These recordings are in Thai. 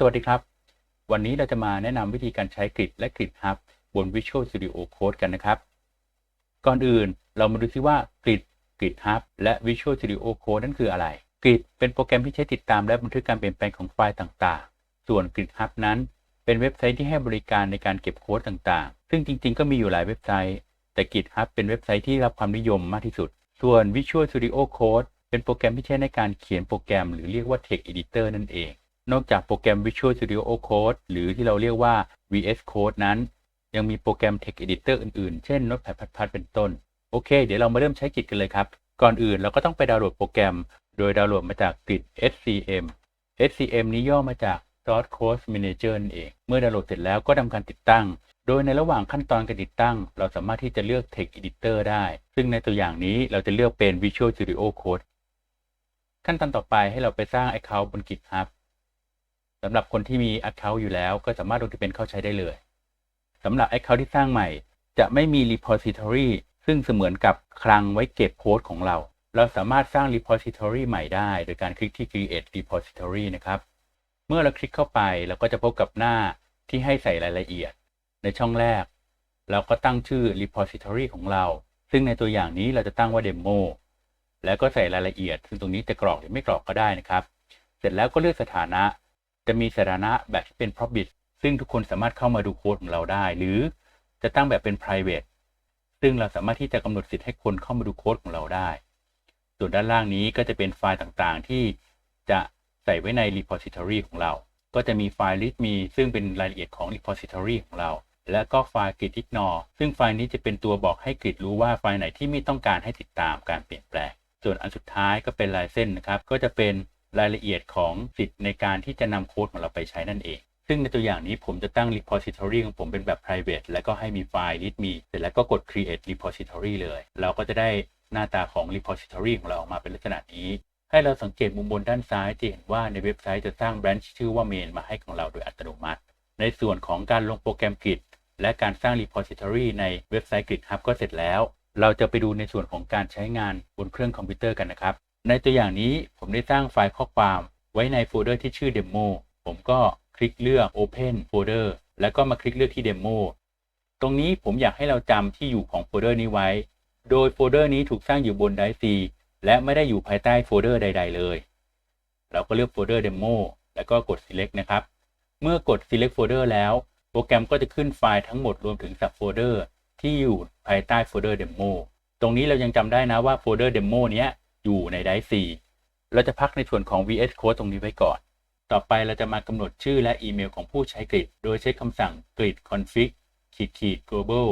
สวัสดีครับ วันนี้เราจะมาแนะนำวิธีการใช้กริดและกริดฮับบน Visual Studio Code กันนะครับ ก่อนอื่นเรามาดูซิว่ากริดกริดฮับและ Visual Studio Code นั่นคืออะไรกริดเป็นโปรแกรมที่ใช้ติดตามและบันทึกการเปลี่ยนแปลงของไฟล์ต่างๆ ส่วนกริดฮับนั้น เป็นเว็บไซต์ที่ให้บริการในการเก็บโค้ดต่างๆ ซึ่งจริง ๆ ก็มีอยู่หลายเว็บไซต์ แต่ GitHub เป็นเว็บไซต์ที่รับความนิยมมากที่สุด ส่วน Visual Studio Code เป็นโปรแกรมที่ใช้ในการเขียนโปรแกรม หรือเรียกว่า Text Editor นั่นเอง นอกจากโปรแกรม Visual Studio Code หรือที่เราเรียกว่า VS Code นั้น ยังมีโปรแกรม Text Editor อื่นๆ เช่น Notepad++ เป็นต้น โอเค เดี๋ยวเรามาเริ่มใช้ Git กันเลยครับ ก่อนอื่นเราก็ต้องไปดาวน์โหลดโปรแกรม โดยดาวน์โหลดมาจาก Git SCM SCM นี้ย่อมาจาก Source Code Manager นั่นเอง เมื่อดาวน์โหลดเสร็จแล้วก็ทำการติดตั้ง โดยในระหว่างขั้นตอนการติดตั้ง เราสามารถที่จะเลือก Text Editor ได้ ซึ่งในตัวอย่างนี้เราจะเลือกเป็น Visual Studio Code ขั้นตอนต่อไปให้เราไปสร้าง Account บน GitHub ำหรับคนที่มี Account อยู่แล้ว ก็สามารถลงทะเบียนเข้าใช้ได้เลยสำหรับ Account ที่สร้างใหม่ จะไม่มี repository ซึ่งเสมือนกับคลังไว้เก็บโค้ดของเรา เราสามารถสร้าง repository ใหม่ได้ โดยการคลิกที่ create repository นะครับ เมื่อเราคลิกเข้าไปเราก็จะพบกับหน้าที่ให้ใส่รายละเอียด ในช่องแรก เราก็ตั้งชื่อ repository ของเรา ซึ่งในตัวอย่างนี้เราจะตั้งว่า demo แล้วก็ใส่รายละเอียด ซึ่งตรงนี้จะกรอกหรือไม่กรอกก็ได้นะครับ เสร็จแล้วก็เลือกสถานะ จะมีสถานะแบบที่เป็น public ซึ่งทุกคนสามารถเข้ามาดูโค้ดของเราได้ หรือจะตั้งแบบเป็น private ซึ่งเราสามารถที่จะกำหนดสิทธิ์ให้คนเข้ามาดูโค้ดของเราได้ ส่วนด้านล่างนี้ก็จะเป็นไฟล์ต่างๆ ที่จะใส่ไว้ใน repository ของเรา ก็จะมีไฟล์ readme ซึ่งเป็นรายละเอียดของ repository ของเรา และก็ไฟล์ git ignore ซึ่งไฟล์นี้จะเป็นตัวบอกให้ git รู้ว่าไฟล์ไหนที่ไม่ต้องการให้ติดตามการเปลี่ยนแปลง ส่วนอันสุดท้ายก็เป็นลายเส้นนะครับ ก็จะเป็น รายละเอียดของสิทธิ์ในการที่จะนำโค้ดของเราไปใช้นั่นเอง ซึ่งในตัวอย่างนี้ผมจะตั้ง repository ของผมเป็นแบบ private แล้วก็ให้มีไฟล์ readme เสร็จแล้วก็กด create repository เลย เราก็จะได้หน้าตาของ repository ของเราออกมาเป็นลักษณะนี้ ให้เราสังเกตมุมบนด้านซ้ายจะเห็นว่าในเว็บไซต์จะสร้าง branch ชื่อว่า main มาให้ของเราโดยอัตโนมัติ ในส่วนของการลงโปรแกรม Git และการสร้าง repository ในเว็บไซต์ GitHub ก็เสร็จแล้ว เราจะไปดูในส่วนของการใช้งานบนเครื่องคอมพิวเตอร์กันนะครับ ในตัวอย่างนี้ผมได้สร้างไฟล์ข้อความไว้ในโฟลเดอร์ที่ชื่อ demo ผมก็คลิกเลือก open folder แล้วก็มาคลิกเลือกที่ demo ตรงนี้ผมอยากให้เราจำที่อยู่ของโฟลเดอร์นี้ไว้ โดยโฟลเดอร์นี้ถูกสร้างอยู่บนไดซีและไม่ได้อยู่ภายใต้โฟลเดอร์ใด ๆ เลย เราก็เลือกโฟลเดอร์ demo แล้วก็กด select นะครับ เมื่อกด select folder แล้ว โปรแกรมก็จะขึ้นไฟล์ทั้งหมดรวมถึง sub folder ที่อยู่ภายใต้โฟลเดอร์ demo ตรงนี้เรายังจำได้นะว่าโฟลเดอร์ demo เนี้ย อยู่ในไดซีเราจะพักในส่วนของ VS Code ตรงนี้ไว้ก่อน ต่อไปเราจะมากำหนดชื่อและอีเมลของผู้ใช้กริด โดยใช้คำสั่ง grid config ขีดขีด global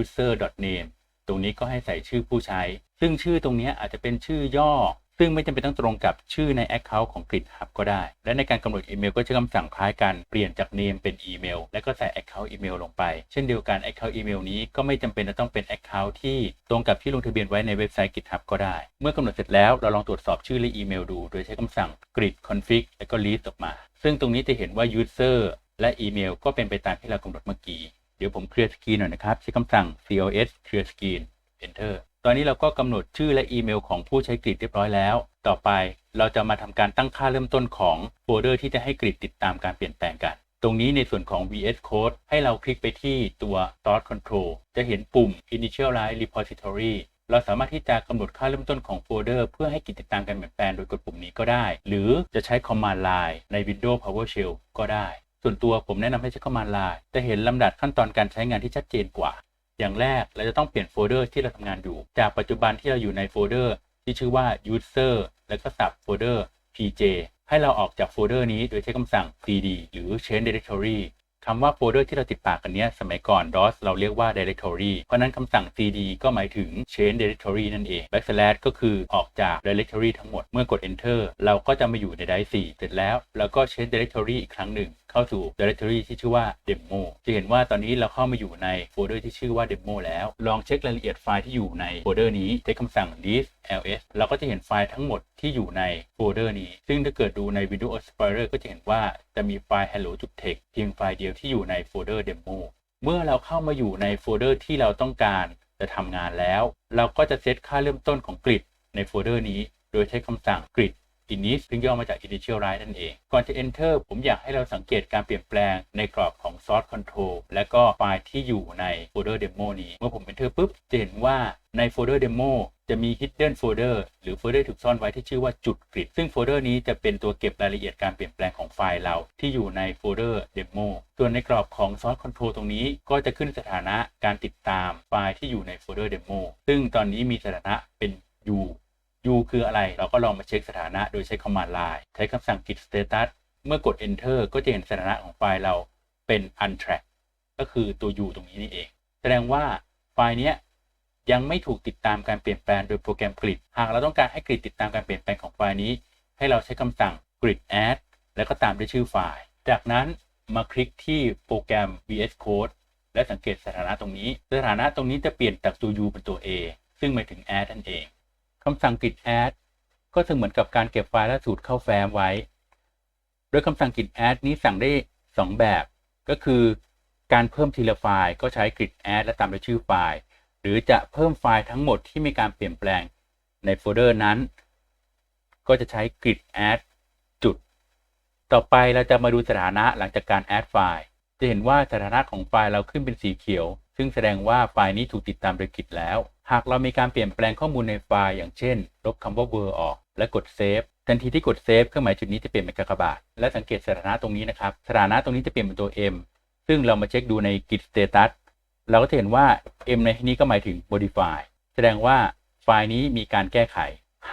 user name ตรงนี้ก็ให้ใส่ชื่อผู้ใช้ ซึ่งชื่อตรงนี้อาจจะเป็นชื่อย่อ ซึ่งไม่จำเป็นต้องตรงกับชื่อใน Account ของ Grid Hub ก็ได้ และในการกำหนดอีเมลก็ใช้คำสั่งคล้ายกัน เปลี่ยนจาก name เป็นอีเมล และก็ใส่ Account อีเมลลงไป เช่นเดียวกัน Account อีเมลนี้ก็ไม่จำเป็นจะต้องเป็น Account ที่ตรงกับที่ลงทะเบียนไว้ในเว็บไซต์ GitHub ก็ได้ เมื่อกำหนดเสร็จแล้วเราลองตรวจสอบชื่อและอีเมลดู โดยใช้คำสั่ง grid config แล้วก็ list ออกมา ซึ่งตรงนี้จะเห็นว่า user และอีเมล ก็เป็นไปตามที่เรากำหนดเมื่อกี้ เดี๋ยวผมเคลียร์สกรีนหน่อยนะครับ ใช้คำสั่ง cls clear screen enter อนนี้เราก็กำหนดชื่อและอีเมลของผู้ใช้กริดเรียบร้อยแล้ว ต่อไปเราจะมาทำการตั้งค่าเริ่มต้นของโฟลเดอร์ที่จะให้กริดติดตามการเปลี่ยนแปลงกัน ตรงนี้ในส่วนของ VS Code ให้เราคลิกไปที่ตัว Source Control จะเห็นปุ่ม Initialize Repository เราสามารถที่จะกำหนดค่าเริ่มต้นของโฟลเดอร์เพื่อให้กิจติดตามการเปลี่ยนแปลงโดยกดปุ่มนี้ก็ได้ หรือจะใช้ Command Line ใน Windows PowerShell ก็ได้ ส่วนตัวผมแนะนำให้ใช้ Command Line จะเห็นลำดับขั้นตอนการใช้งานที่ชัดเจนกว่า อย่างแรกเราจะต้องเปลี่ยนโฟลเดอร์ที่เราทำงานอยู่ จากปัจจุบันที่เราอยู่ในโฟลเดอร์ที่ชื่อว่า user แล้วก็ sub folder pj ให้เราออกจากโฟลเดอร์นี้โดยใช้คำสั่ง cd หรือ change directory คำว่าโฟลเดอร์ที่เราติดปากกันเนี้ยสมัยก่อน DOS เราเรียกว่า directory เพราะนั้นคำสั่ง cd ก็หมายถึง change directory นั่นเอง backslash ก็คือออกจาก directory ทั้งหมด เมื่อกด enter เราก็จะมาอยู่ใน drive 4เสร็จแล้วเราก็ change directory อีกครั้งหนึ่ง เข้าสู่ directory ที่ชื่อว่า demo จะเห็นว่าตอนนี้เราเข้ามาอยู่ในโฟลเดอร์ที่ชื่อว่า demo แล้ว ลองเช็ครายละเอียดไฟล์ที่อยู่ในโฟลเดอร์นี้ใช้คำสั่ง list ls เราก็จะเห็นไฟล์ทั้งหมดที่อยู่ในโฟลเดอร์นี้ ซึ่งถ้าเกิดดูใน Windows Explorer ก็จะเห็นว่าจะมีไฟล์ hello.txt เพียงไฟล์เดียวที่อยู่ในโฟลเดอร์ demo เมื่อเราเข้ามาอยู่ในโฟลเดอร์ที่เราต้องการจะทำงานแล้ว เราก็จะเซตค่าเริ่มต้นของกริดในโฟลเดอร์นี้ โดยใช้คำสั่ง grid init ซึ่งย่อมาจาก initialize นั่นเอง ก่อนจะ enter ผมอยากให้เราสังเกตการเปลี่ยนแปลงในกรอบของ source control และก็ไฟล์ที่อยู่ในโฟลเดอร์ demo นี้ เมื่อผม enter ปุ๊บ จะเห็นว่าในโฟลเดอร์ demo จะมี hidden folder หรือโฟลเดอร์ถูกซ่อนไว้ที่ชื่อว่าจุดกริดซึ่งโฟลเดอร์นี้จะเป็นตัวเก็บรายละเอียดการเปลี่ยนแปลงของไฟล์เราที่อยู่ในโฟลเดอร์ demo ส่วนในกรอบของ source control ตรงนี้ก็จะขึ้นสถานะการติดตามไฟล์ที่อยู่ในโฟลเดอร์ demo ซึ่งตอนนี้มีสถานะเป็น u u คืออะไร เราก็ลองมาเช็คสถานะโดยใช้ command line ใช้คำสั่ง git status เมื่อกด enter ก็จะเห็นสถานะของไฟล์เราเป็น untrack ก็คือตัว u ตรงนี้นี่เอง แสดงว่าไฟล์เนี้ยยังไม่ถูกติดตามการเปลี่ยนแปลงโดยโปรแกรม grid หากเราต้องการให้ grid ติดตามการเปลี่ยนแปลงของไฟล์นี้ ให้เราใช้คำสั่ง grid add แล้วก็ตามด้วยชื่อไฟล์ จากนั้นมาคลิกที่โปรแกรม VS Code และสังเกตสถานะตรงนี้ สถานะตรงนี้จะเปลี่ยนจากตัว u เป็นตัว a ซึ่งหมายถึง add นั่นเองำสั่ง git add ก็เสมือนกับการเก็บไฟล์และสูตรเข้าแฟ้มไว้ โดยคำสั่ง git add นี้สั่งได้ 2 แบบ ก็คือการเพิ่มทีละไฟล์ก็ใช้ git add และตามด้วยชื่อไฟล์ หรือจะเพิ่มไฟล์ทั้งหมดที่มีการเปลี่ยนแปลงในโฟลเดอร์นั้น ก็จะใช้ git add จุด ต่อไปเราจะมาดูสถานะหลังจากการ add ไฟล์ จะเห็นว่าสถานะของไฟล์เราขึ้นเป็นสีเขียว ซึ่งแสดงว่าไฟล์นี้ถูกติดตามโดย git แล้ว หากเรามีการเปลี่ยนแปลงข้อมูลในไฟล์อย่างเช่น ลบคำว่า word ออก และกด save ทันทีที่กด save เครื่องหมายจุดนี้จะเปลี่ยนเป็นกากบาท และสังเกตสถานะตรงนี้นะครับ สถานะตรงนี้จะเปลี่ยนเป็นตัว m ซึ่งเรามาเช็คดูใน git status เราก็จะเห็นว่า m ในที่นี้ก็หมายถึง modify แสดงว่าไฟล์นี้มีการแก้ไข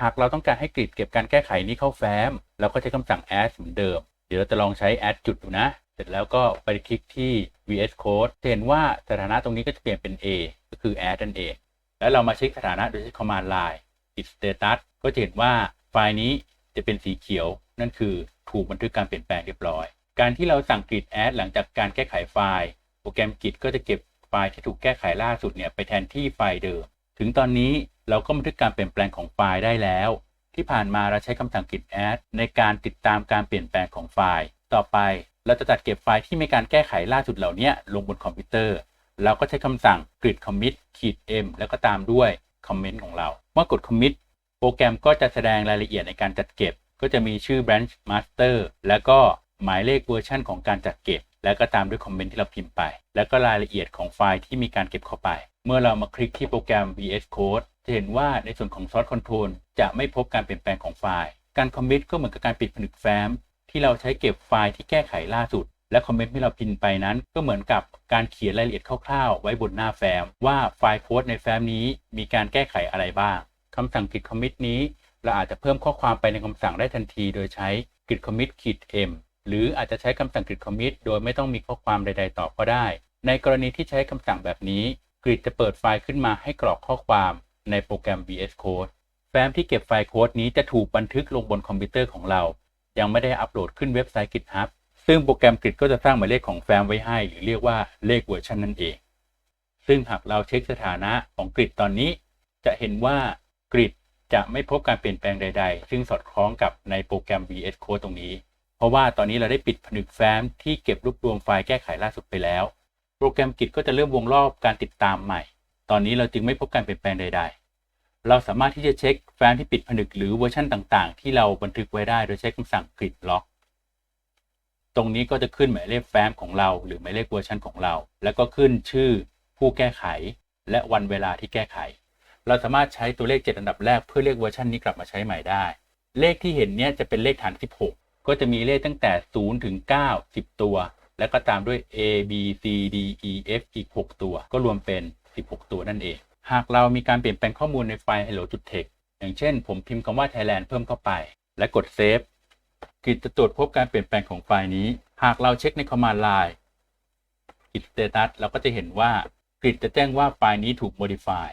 หากเราต้องการให้ grid เก็บการแก้ไขนี้เข้าแฟ้ม เราก็ใช้คำสั่ง add เหมือนเดิม เดี๋ยวเราจะลองใช้ add จุดดูนะ เสร็จแล้วก็ไปคลิกที่ VS Code จะเห็นว่าสถานะตรงนี้ก็จะเปลี่ยนเป็น a ก็คือ add นั่นเอง แล้วเรามาเช็คสถานะโดยใช้ command line git status ก็จะเห็นว่าไฟล์นี้จะเป็นสีเขียว นั่นคือถูกบันทึกการเปลี่ยนแปลงเรียบร้อย การที่เราสั่ง git add หลังจากการแก้ไขไฟล์ โปรแกรม git ก็จะเก็บไฟล์ที่ถูกแก้ไขล่าสุดเนี่ยไปแทนที่ไฟล์เดิม ถึงตอนนี้เราก็บันทึกการเปลี่ยนแปลงของไฟล์ได้แล้ว ที่ผ่านมาเราใช้คำสั่ง git add ในการติดตามการเปลี่ยนแปลงของไฟล์ ต่อไปเราจะจัดเก็บไฟล์ที่มีการแก้ไขล่าสุดเหล่านี้ลงบนคอมพิวเตอร์ เราก็ใช้คำสั่ง git commit ขีด m แล้วก็ตามด้วยคอมเมนต์ของเรา เมื่อกด commit โปรแกรมก็จะแสดงรายละเอียดในการจัดเก็บ ก็จะมีชื่อ branch master แล้วก็หมายเลขเวอร์ชันของการจัดเก็บ แล้วก็ตามด้วยคอมเมนต์ที่เราพิมพ์ไป แล้วก็รายละเอียดของไฟล์ที่มีการเก็บเข้าไป เมื่อเรามาคลิกที่โปรแกรม VS Code จะเห็นว่าในส่วนของ Source Control จะไม่พบการเปลี่ยนแปลงของไฟล์ การ commit ก็เหมือนกับการปิดผนึกแฟ้มที่เราใช้เก็บไฟล์ที่แก้ไขล่าสุด และคอมเมนต์ที่เราพิมพ์ไปนั้น ก็เหมือนกับการเขียนรายละเอียดคร่าวๆ ไว้บนหน้าแฟ้มว่าไฟล์โค้ดในแฟ้มนี้มีการแก้ไขอะไรบ้างคำสั่ง git commit นี้ เราอาจจะเพิ่มข้อความไปในคำสั่งได้ทันที โดยใช้ git commit ขีด m หรืออาจจะใช้คำสั่ง git commit โดยไม่ต้องมีข้อความใด ๆ ต่อก็ได้ ในกรณีที่ใช้คำสั่งแบบนี้ grid จะเปิดไฟล์ขึ้นมาให้กรอกข้อความในโปรแกรม VS Code แฟ้มที่เก็บไฟล์โค้ดนี้จะถูกบันทึกลงบนคอมพิวเตอร์ของเรา ยังไม่ได้อัปโหลดขึ้นเว็บไซต์ GitHub ซึ่งโปรแกรม Grid ก็จะสร้างหมายเลขของแฟ้มไว้ให้ หรือเรียกว่าเลขเวอร์ชันนั่นเอง ซึ่งหากเราเช็คสถานะของ Grid ตอนนี้ จะเห็นว่า Grid จะไม่พบการเปลี่ยนแปลงใด ๆ ซึ่งสอดคล้องกับในโปรแกรม VS Code ตรงนี้ เพราะว่าตอนนี้เราได้ปิดผนึกแฟ้มที่เก็บรวบรวมไฟล์แก้ไขล่าสุดไปแล้ว โปรแกรม Git ก็จะเริ่มวงรอบการติดตามใหม่ ตอนนี้เราจึงไม่พบการเปลี่ยนแปลงใด ๆ เราสามารถที่จะเช็คแฟ้มที่ปิดผนึกหรือเวอร์ชันต่างๆ ที่เราบันทึกไว้ได้โดยใช้คำสั่ง grid lock ตรงนี้ก็จะขึ้นหมายเลขแฟ้มของเรา หรือหมายเลขเวอร์ชันของเรา แล้วก็ขึ้นชื่อผู้แก้ไข และวันเวลาที่แก้ไข เราสามารถใช้ตัวเลข 7 อันดับแรกเพื่อเรียกเวอร์ชันนี้กลับมาใช้ใหม่ได้ เลขที่เห็นเนี้ยจะเป็นเลขฐาน 16 ก็จะมีเลขตั้งแต่ 0 ถึง 9 10 ตัว แล้วก็ตามด้วย A B C D E F อีก 6 ตัว ก็รวมเป็น 16 ตัวนั่นเอง หากเรามีการเปลี่ยนแปลงข้อมูลในไฟล์ hello.text อย่างเช่น ผมพิมพ์คำว่า Thailand เพิ่มเข้าไป และกด save กิจจะตรวจพบการเปลี่ยนแปลงของไฟล์นี้ หากเราเช็คใน command line git status เราก็จะเห็นว่ากริดจะแจ้งว่าไฟล์นี้ถูก modify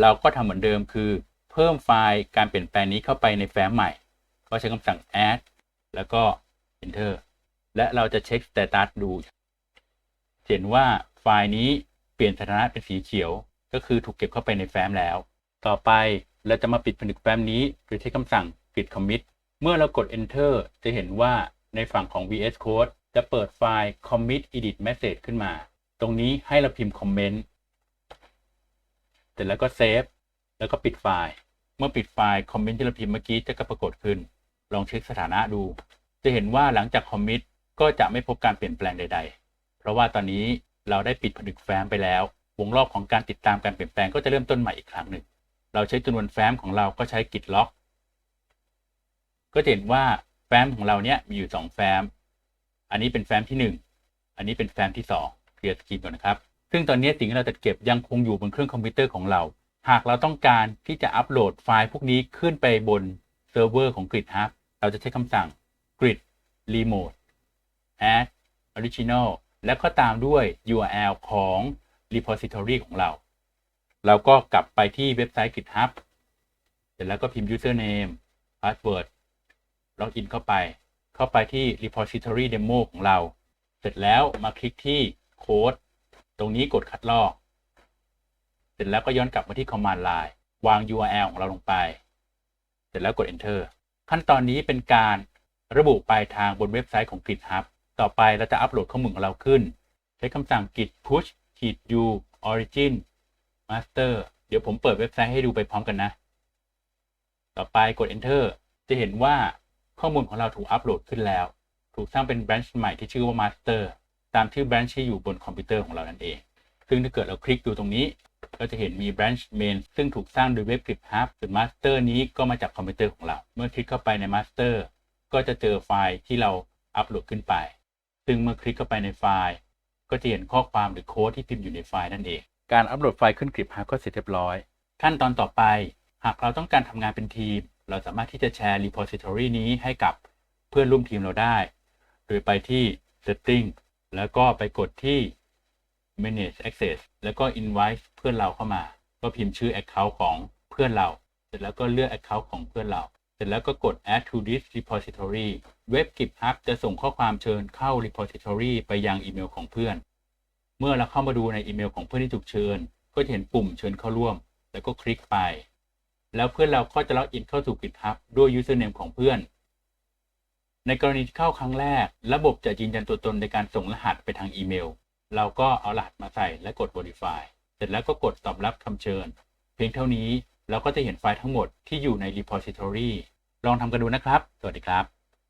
เราก็ทำเหมือนเดิมคือ เพิ่มไฟล์การเปลี่ยนแปลงนี้เข้าไปในแฟ้มใหม่ ก็ใช้คำสั่ง add แล้วก็ enter และเราจะเช็ค status ดู เห็นว่าไฟล์นี้เปลี่ยนสถานะเป็นสีเขียว ก็คือถูกเก็บเข้าไปในแฟ้มแล้ว ต่อไปเราจะมาปิดผนึกแฟ้มนี้โดยใช้คำสั่ง git commit เมื่อเรากด enter จะเห็นว่าในฝั่งของ VS Code จะเปิดไฟล์ commit edit message ขึ้นมา ตรงนี้ให้เราพิมพ์คอมเมนต์เสร็จแล้วก็เซฟแล้วก็ปิดไฟล์ เมื่อปิดไฟล์คอมเมนต์ที่เราพิมพ์เมื่อกี้จะก็ปรากฏขึ้น ลองเช็คสถานะดู จะเห็นว่าหลังจากคอมมิตก็จะไม่พบการเปลี่ยนแปลงใด ๆ เพราะว่าตอนนี้เราได้ปิดผนึกแฟ้มไปแล้ว วงรอบของการติดตามการเปลี่ยนแปลงก็จะเริ่มต้นใหม่อีกครั้งหนึ่ง เราใช้จำนวนแฟ้มของเราก็ใช้กิจล็อก ก็จะเห็นว่าแฟ้มของเราเนี่ยมีอยู่ 2 แฟ้ม อันนี้เป็นแฟ้มที่ 1 อันนี้เป็นแฟ้มที่2เคลียร์สกรีนก่อนนะครับ ซึ่งตอนนี้สิ่งที่เราจัดเก็บยังคงอยู่บนเครื่องคอมพิวเตอร์ของเรา หากเราต้องการที่จะอัปโหลดไฟล์พวกนี้ขึ้นไปบนเซิร์ฟเวอร์ของ Grid Hub เราจะใช้คำสั่ง grid remote add original และก็ตามด้วย URL ของ repository ของเรา เราก็กลับไปที่เว็บไซต์ Grid Hub เสร็จแล้วก็พิมพ์ username password ล็อกอินเข้าไป เข้าไปที่ repository demo ของเรา เสร็จแล้วมาคลิกที่โค้ดตรงนี้กดคัดลอก เสร็จแล้วก็ย้อนกลับมาที่ command line วาง URL ของเราลงไป เสร็จแล้วกด enter ขั้นตอนนี้เป็นการระบุปลายทางบนเว็บไซต์ของ Git Hub ต่อไปเราจะอัปโหลดข้อมูลของเราขึ้น ใช้คำสั่ง git push git u origin master เดี๋ยวผมเปิดเว็บไซต์ให้ดูไปพร้อมกันนะ ต่อไปกด enter จะเห็นว่า ข้อมูลของเราถูกอัปโหลดขึ้นแล้ว ถูกสร้างเป็น branch ใหม่ที่ชื่อว่า master ตามที่ branch ที่อยู่บนคอมพิวเตอร์ของเรานั่นเอง ซึ่งถ้าเกิดเราคลิกดูตรงนี้ก็จะเห็นมี branch main ซึ่งถูกสร้างโดยเว็บ Git Hub ส่วน master นี้ก็มาจากคอมพิวเตอร์ของเรา เมื่อคลิกเข้าไปใน master ก็จะเจอไฟล์ที่เราอัปโหลดขึ้นไป ซึ่งเมื่อคลิกเข้าไปในไฟล์ ก็จะเห็นข้อความหรือโค้ดที่พิมพ์อยู่ในไฟล์นั่นเอง การอัปโหลดไฟล์ขึ้น Git Hub ก็เสร็จเรียบร้อย ขั้นตอนต่อไป หากเราต้องการทำงานเป็นทีม เราสามารถที่จะแชร์ repository นี้ให้กับเพื่อนร่วมทีมเราได้ โดยไปที่ setting แล้วก็ไปกดที่ manage access แล้วก็ invite เพื่อนเราเข้ามา ก็พิมพ์ชื่อ account ของเพื่อนเรา เสร็จแล้วก็เลือก account ของเพื่อนเรา เสร็จแล้วก็กด add to this repository เว็บ GitHub จะส่งข้อความเชิญเข้า repository ไปยังอีเมลของเพื่อน เมื่อเราเข้ามาดูในอีเมลของเพื่อนที่ถูกเชิญ ก็จะเห็นปุ่มเชิญเข้าร่วม แล้วก็คลิกไป แล้วเพื่อนเราก็จะล็อกอินเข้าสู่ GitHub ด้วย username ของเพื่อน ในกรณีที่เข้าครั้งแรก ระบบจะยืนยันตัวตนในการส่งรหัสไปทางอีเมล เราก็เอารหัสมาใส่และกด verify เสร็จแล้วก็กดตอบรับคำเชิญ เพียงเท่านี้เราก็จะเห็นไฟล์ทั้งหมดที่อยู่ใน repository ลองทำกันดูนะครับ สวัสดีครับ